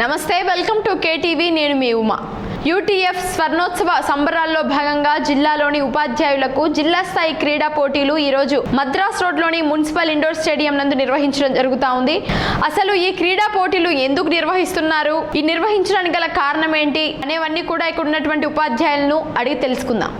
నమస్తే welcome to KTV నేను మీ Uma. UTF స్వర్ణోత్సవ సంబరాల్లో భాగంగా జిల్లాలోని ఉపాధ్యాయులకు జిల్లా స్థాయి క్రీడా పోటీలు ఈరోజు మద్రాస్ రోడ్లోని మున్సిపల్ ఇండోర్ స్టేడియం నందు నిర్వహించడం జరుగుతూ ఉంది. అసలు ఈ క్రీడా పోటీలు ఎందుకు నిర్వహిస్తున్నారు? ఈ నిర్వహించడానికి గల కారణం ఏంటి? అనేవన్నీ కూడా ఇక్కడ ఉన్నటువంటి ఉపాధ్యాయులను అడిగి తెలుసుకుందాం.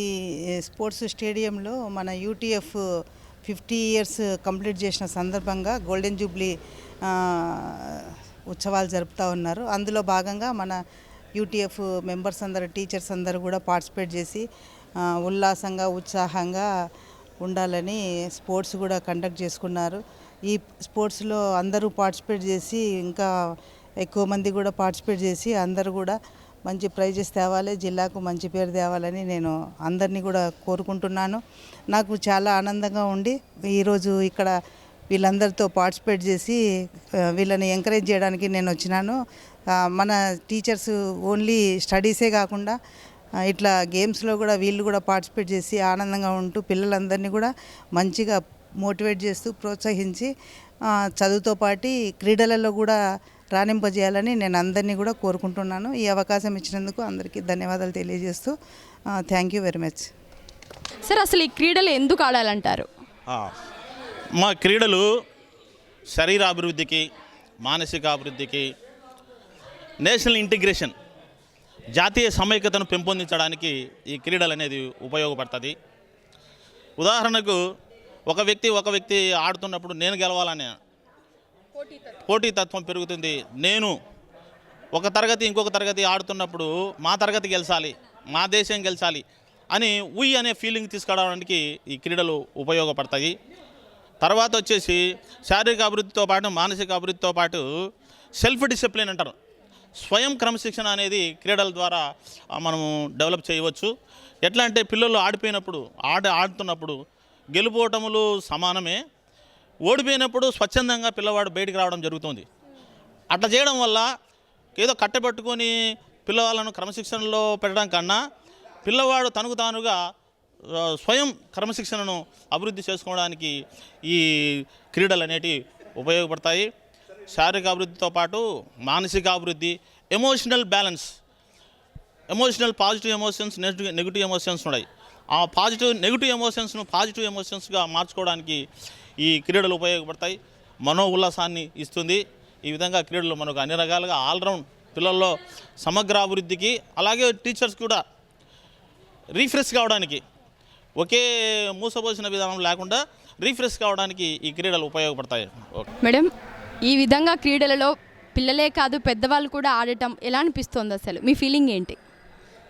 ఈ స్పోర్ట్స్ స్టేడియంలో మన యూటీఎఫ్ ఫిఫ్టీ ఇయర్స్ కంప్లీట్ చేసిన సందర్భంగా గోల్డెన్ జూబ్లీ ఉత్సవాలు జరుపుతూ ఉన్నారు. అందులో భాగంగా మన యూటీఎఫ్ మెంబర్స్ అందరు టీచర్స్ అందరూ కూడా పార్టిసిపేట్ చేసి ఉల్లాసంగా ఉత్సాహంగా ఉండాలని స్పోర్ట్స్ కూడా కండక్ట్ చేసుకున్నారు. ఈ స్పోర్ట్స్లో అందరూ పార్టిసిపేట్ చేసి ఇంకా ఎక్కువ మంది కూడా పార్టిసిపేట్ చేసి అందరూ కూడా మంచి ప్రైజెస్ తేవాలి జిల్లాకు మంచి పేరు తేవాలని నేను అందరినీ కూడా కోరుకుంటున్నాను. నాకు చాలా ఆనందంగా ఉండి ఈరోజు ఇక్కడ వీళ్ళందరితో పార్టిసిపేట్ చేసి వీళ్ళని ఎంకరేజ్ చేయడానికి నేను వచ్చినాను. మన టీచర్స్ ఓన్లీ స్టడీసే కాకుండా ఇట్లా గేమ్స్లో కూడా వీళ్ళు కూడా పార్టిసిపేట్ చేసి ఆనందంగా ఉంటూ పిల్లలందరినీ కూడా మంచిగా మోటివేట్ చేస్తూ ప్రోత్సహించి చదువుతో పాటు క్రీడలలో కూడా రాణింపజేయాలని నేను అందరినీ కూడా కోరుకుంటున్నాను. ఈ అవకాశం ఇచ్చినందుకు అందరికీ ధన్యవాదాలు తెలియజేస్తూ thank you very much sir అసలు ఈ క్రీడలు ఎందుకు ఆడాలంటారు? మా క్రీడలు శరీర అభివృద్ధికి మానసిక అభివృద్ధికి నేషనల్ ఇంటిగ్రేషన్ జాతీయ సమైక్యతను పెంపొందించడానికి ఈ క్రీడలు అనేది ఉపయోగపడుతుంది. ఉదాహరణకు ఒక వ్యక్తి ఒక వ్యక్తి ఆడుతున్నప్పుడు నేను గెలవాలనే పోటీతత్వం పెరుగుతుంది. నేను ఒక తరగతి ఇంకొక తరగతి ఆడుతున్నప్పుడు మా తరగతి గెలిచాలి మా దేశం గెలిచాలి అని ఉయ్ అనే ఫీలింగ్ తీసుకురావడానికి ఈ క్రీడలు ఉపయోగపడతాయి. తర్వాత వచ్చేసి శారీరక అభివృద్ధితో పాటు మానసిక అభివృద్ధితో పాటు సెల్ఫ్ డిసిప్లిన్ అంటారు. స్వయం క్రమశిక్షణ అనేది క్రీడల ద్వారా మనము డెవలప్ చేయవచ్చు. ఎట్లా అంటే పిల్లలు ఆడిపోయినప్పుడు ఆడ ఆడుతున్నప్పుడు గెలుపోటములు సమానమే. ఓడిపోయినప్పుడు స్వచ్ఛందంగా పిల్లవాడు బయటికి రావడం జరుగుతుంది. అట్లా చేయడం వల్ల ఏదో కట్టబెట్టుకొని పిల్లవాళ్ళను క్రమశిక్షణలో పెట్టడం కన్నా పిల్లవాడు తనకు తానుగా స్వయం క్రమశిక్షణను అభివృద్ధి చేసుకోవడానికి ఈ క్రీడలు అనేటివి ఉపయోగపడతాయి. శారీరక అభివృద్ధితో పాటు మానసిక అభివృద్ధి emotional balance emotional positive emotions negative negative emotions ఉన్నాయి. ఆ పాజిటివ్ నెగిటివ్ ఎమోషన్స్ను పాజిటివ్ ఎమోషన్స్గా మార్చుకోవడానికి ఈ క్రీడలు ఉపయోగపడతాయి మనో ఉల్లాసాన్ని ఇస్తుంది. ఈ విధంగా క్రీడలు మనకు అన్ని రకాలుగా ఆల్రౌండ్ పిల్లల్లో సమగ్ర అభివృద్ధికి అలాగే టీచర్స్ కూడా రీఫ్రెష్ కావడానికి ఒకే మూసపోసిన విధానం లేకుండా రీఫ్రెష్ కావడానికి ఈ క్రీడలు ఉపయోగపడతాయి. ఓకే. మేడం ఈ విధంగా క్రీడలలో పిల్లలే కాదు పెద్దవాళ్ళు కూడా ఆడటం ఎలా అనిపిస్తుంది అసలు? మీ ఫీలింగ్ ఏంటి?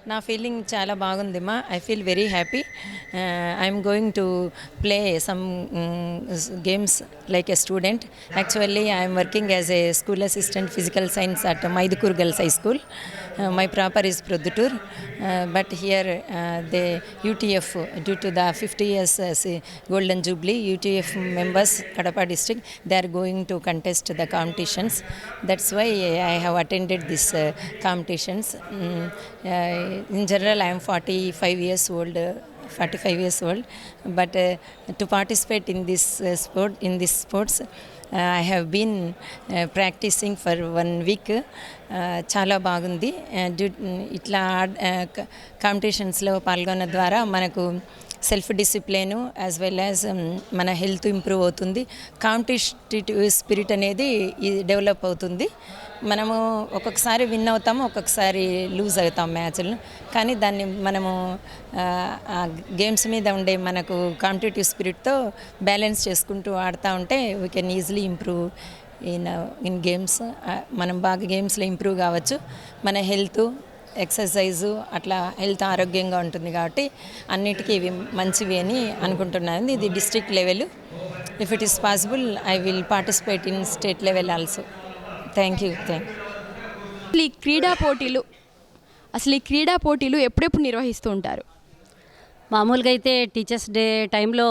నా ఫీలింగ్ చాలా బాగుంది మా I feel very happy I'm going to play some games like a student actually I'm working as a school assistant physical science at Mydukur girls high school my proper is Proddatur but here they UTF due to the fifty years golden jubilee UTF members Kadapa district they are going to contest the competitions that's why I have attended this uh, competitions Mm, uh, in general I'm forty five years old forty five years old but to participate in this sport in this sports I have been practising for one week చాలా బాగుంది. Due ఇట్లా కాంపిటీషన్స్లో పాల్గొన్న ద్వారా మనకు self discipline as well as um, మన health improve అవుతుంది. Competitive spirit అనేది డెవలప్ అవుతుంది. మనము ఒక్కొక్కసారి విన్ అవుతాము ఒక్కొక్కసారి లూజ్ అవుతాం మ్యాచ్లను కానీ దాన్ని మనము గేమ్స్ మీద ఉండే మనకు కాంపిటేటివ్ స్పిరిట్తో బ్యాలెన్స్ చేసుకుంటూ ఆడుతూ ఉంటే we can easily improve in in games మనం బాగా గేమ్స్లో ఇంప్రూవ్ కావచ్చు. మన హెల్త్ ఎక్సర్సైజు అట్లా హెల్త్ ఆరోగ్యంగా ఉంటుంది కాబట్టి అన్నిటికీ ఇవి మంచివి అని అనుకుంటున్నాను. ఇది district level. If it is possible I will participate in state level also thank you thank అసలు ఈ క్రీడా పోటీలు అసలు ఈ క్రీడా పోటీలు ఎప్పుడెప్పుడు నిర్వహిస్తూ ఉంటారు? మామూలుగా అయితే టీచర్స్ డే టైంలో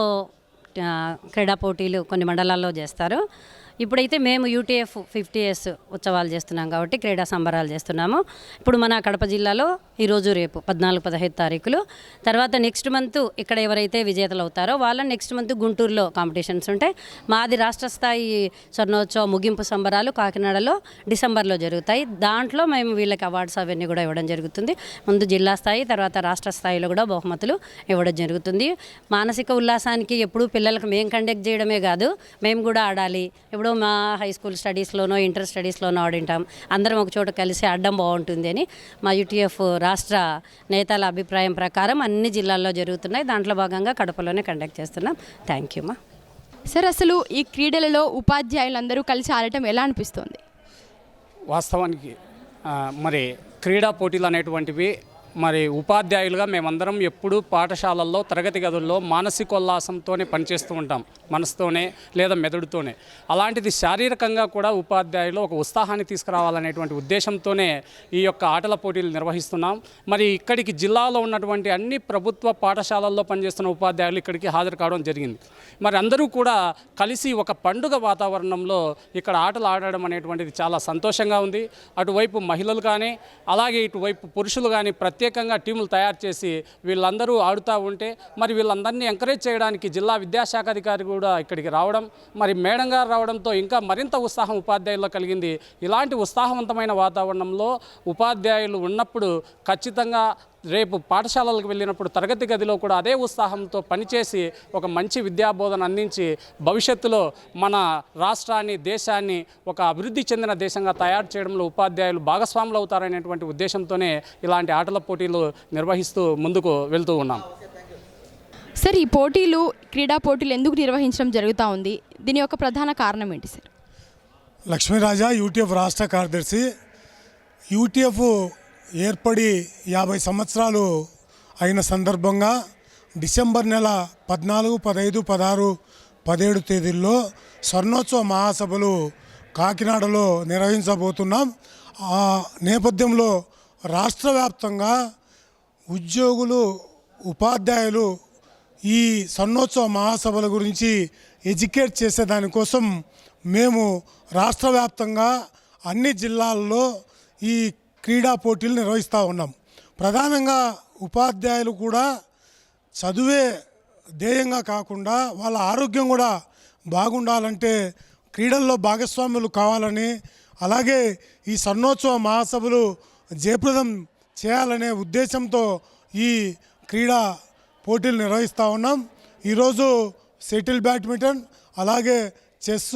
క్రీడా పోటీలు కొన్ని మండలాల్లో చేస్తారు. ఇప్పుడైతే మేము యూటీఎఫ్ ఫిఫ్టీ ఇయర్స్ ఉత్సవాలు చేస్తున్నాం కాబట్టి క్రీడా సంబరాలు చేస్తున్నాము. ఇప్పుడు మన కడప జిల్లాలో ఈరోజు రేపు పద్నాలుగు పదహైదు తారీఖులు. తర్వాత నెక్స్ట్ మంత్ ఇక్కడ ఎవరైతే విజేతలు అవుతారో వాళ్ళని నెక్స్ట్ మంత్ గుంటూరులో కాంపిటీషన్స్ ఉంటాయి. మాది రాష్ట్ర స్థాయి స్వర్ణోత్సవ ముగింపు సంబరాలు కాకినాడలో డిసెంబర్లో జరుగుతాయి. దాంట్లో మేము వీళ్ళకి అవార్డ్స్ అవన్నీ కూడా ఇవ్వడం జరుగుతుంది. ముందు జిల్లా స్థాయి తర్వాత రాష్ట్ర స్థాయిలో కూడా బహుమతులు ఇవ్వడం జరుగుతుంది. మానసిక ఉల్లాసానికి ఎప్పుడూ పిల్లలకు మేము కండక్ట్ చేయడమే కాదు మేము కూడా ఆడాలి. ఎప్పుడో మా హై స్కూల్ స్టడీస్లోనో ఇంటర్ స్టడీస్లోనో ఆడింటాం. అందరం ఒక చోట కలిసి ఆడడం బాగుంటుంది అని మా యూటీఎఫ్ రాష్ట్ర నేతల అభిప్రాయం ప్రకారం అన్ని జిల్లాల్లో జరుగుతున్నాయి. దాంట్లో భాగంగా కడపలోనే కండక్ట్ చేస్తున్నాం. థ్యాంక్ యూ మా సార్ అసలు ఈ క్రీడలలో ఉపాధ్యాయులందరూ కలిసి ఆడటం ఎలా అనిపిస్తుంది? వాస్తవానికి మరి క్రీడా పోటీలు అనేటువంటివి మరి ఉపాధ్యాయులుగా మేమందరం ఎప్పుడూ పాఠశాలల్లో తరగతి గదుల్లో మానసికోల్లాసంతోనే పనిచేస్తూ ఉంటాం. మనసుతోనే లేదా మెదడుతోనే. అలాంటిది శారీరకంగా కూడా ఉపాధ్యాయులు ఒక ఉత్సాహాన్ని తీసుకురావాలనేటువంటి ఉద్దేశంతోనే ఈ యొక్క ఆటల పోటీలు నిర్వహిస్తున్నాం. మరి ఇక్కడికి జిల్లాలో ఉన్నటువంటి అన్ని ప్రభుత్వ పాఠశాలల్లో పనిచేస్తున్న ఉపాధ్యాయులు ఇక్కడికి హాజరు కావడం జరిగింది. మరి అందరూ కూడా కలిసి ఒక పండుగ వాతావరణంలో ఇక్కడ ఆటలు ఆడడం అనేటువంటిది చాలా సంతోషంగా ఉంది. అటువైపు మహిళలు కానీ అలాగే ఇటువైపు పురుషులు కానీ ప్రత్యేకంగా టీములు తయారు చేసి వీళ్ళందరూ ఆడుతూ ఉంటే మరి వీళ్ళందరినీ ఎంకరేజ్ చేయడానికి జిల్లా విద్యాశాఖ అధికారి కూడా ఇక్కడికి రావడం మరి మేడం గారు రావడంతో ఇంకా మరింత ఉత్సాహం ఉపాధ్యాయుల్లో కలిగింది. ఇలాంటి ఉత్సాహవంతమైన వాతావరణంలో ఉపాధ్యాయులు ఉన్నప్పుడు ఖచ్చితంగా రేపు పాఠశాలలకు వెళ్ళినప్పుడు తరగతి గదిలో కూడా అదే ఉత్సాహంతో పనిచేసి ఒక మంచి విద్యాబోధన అందించి భవిష్యత్తులో మన రాష్ట్రాన్ని దేశాన్ని ఒక అభివృద్ధి చెందిన దేశంగా తయారు చేయడంలో ఉపాధ్యాయులు భాగస్వాములు అవుతారనేటువంటి ఉద్దేశంతోనే ఇలాంటి ఆటల పోటీలు నిర్వహిస్తూ ముందుకు వెళ్తూ ఉన్నాం. సార్ ఈ పోటీలు క్రీడా పోటీలు ఎందుకు నిర్వహించడం జరుగుతూ ఉంది? దీని యొక్క ప్రధాన కారణం ఏంటి సార్? లక్ష్మీరాజా యూటీఎఫ్ రాష్ట్ర కార్యదర్శి. యూటీఎఫ్ ఏర్పడి యాభై సంవత్సరాలు అయిన సందర్భంగా డిసెంబర్ నెల పద్నాలుగు పదహైదు పదహారు పదిహేడు తేదీల్లో స్వర్ణోత్సవ మహాసభలు కాకినాడలో నిర్వహించబోతున్నాం. ఆ నేపథ్యంలో రాష్ట్ర వ్యాప్తంగా ఉద్యోగులు ఉపాధ్యాయులు ఈ స్వర్ణోత్సవ మహాసభల గురించి ఎడ్యుకేట్ చేసే దానికోసం మేము రాష్ట్ర వ్యాప్తంగా అన్ని జిల్లాల్లో ఈ క్రీడా పోటీలు నిర్వహిస్తూ ఉన్నాం. ప్రధానంగా ఉపాధ్యాయులు కూడా చదువే ధ్యేయంగా కాకుండా వాళ్ళ ఆరోగ్యం కూడా బాగుండాలంటే క్రీడల్లో భాగస్వాములు కావాలని అలాగే ఈ స్వర్ణోత్సవ మహాసభలు జయప్రదం చేయాలనే ఉద్దేశంతో ఈ క్రీడా పోటీలు నిర్వహిస్తూ ఉన్నాం. ఈరోజు సెటిల్ బ్యాడ్మింటన్ అలాగే chess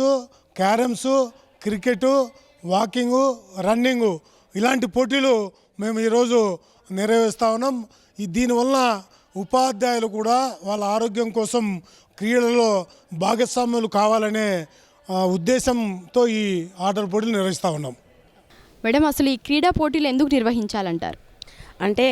carroms cricket walking running ఇలాంటి పోటీలు మేము ఈరోజు నిర్వహిస్తూ ఉన్నాం. దీనివల్ల ఉపాధ్యాయులు కూడా వాళ్ళ ఆరోగ్యం కోసం క్రీడలలో భాగస్వాములు కావాలనే ఉద్దేశంతో ఈ ఆటల పోటీలు నిర్వహిస్తూ ఉన్నాం. మేడం అసలు ఈ క్రీడా పోటీలు ఎందుకు నిర్వహించాలంటారు? అంటే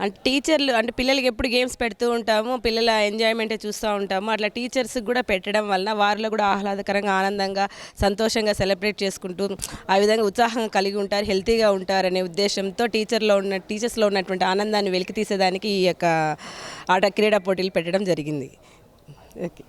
అంటే టీచర్లు అంటే పిల్లలకి ఎప్పుడు గేమ్స్ పెడుతూ ఉంటాము పిల్లల ఎంజాయ్మెంటే చూస్తూ ఉంటాము. అట్లా టీచర్స్కి కూడా పెట్టడం వలన వారిలో కూడా ఆహ్లాదకరంగా ఆనందంగా సంతోషంగా సెలబ్రేట్ చేసుకుంటూ ఆ విధంగా ఉత్సాహంగా కలిగి ఉంటారు హెల్తీగా ఉంటారు అనే ఉద్దేశంతో టీచర్లో ఉన్న టీచర్స్లో ఉన్నటువంటి ఆనందాన్ని వెలికి తీసేదానికి ఈ యొక్క ఆట క్రీడా పోటీలు పెట్టడం జరిగింది. ఓకే.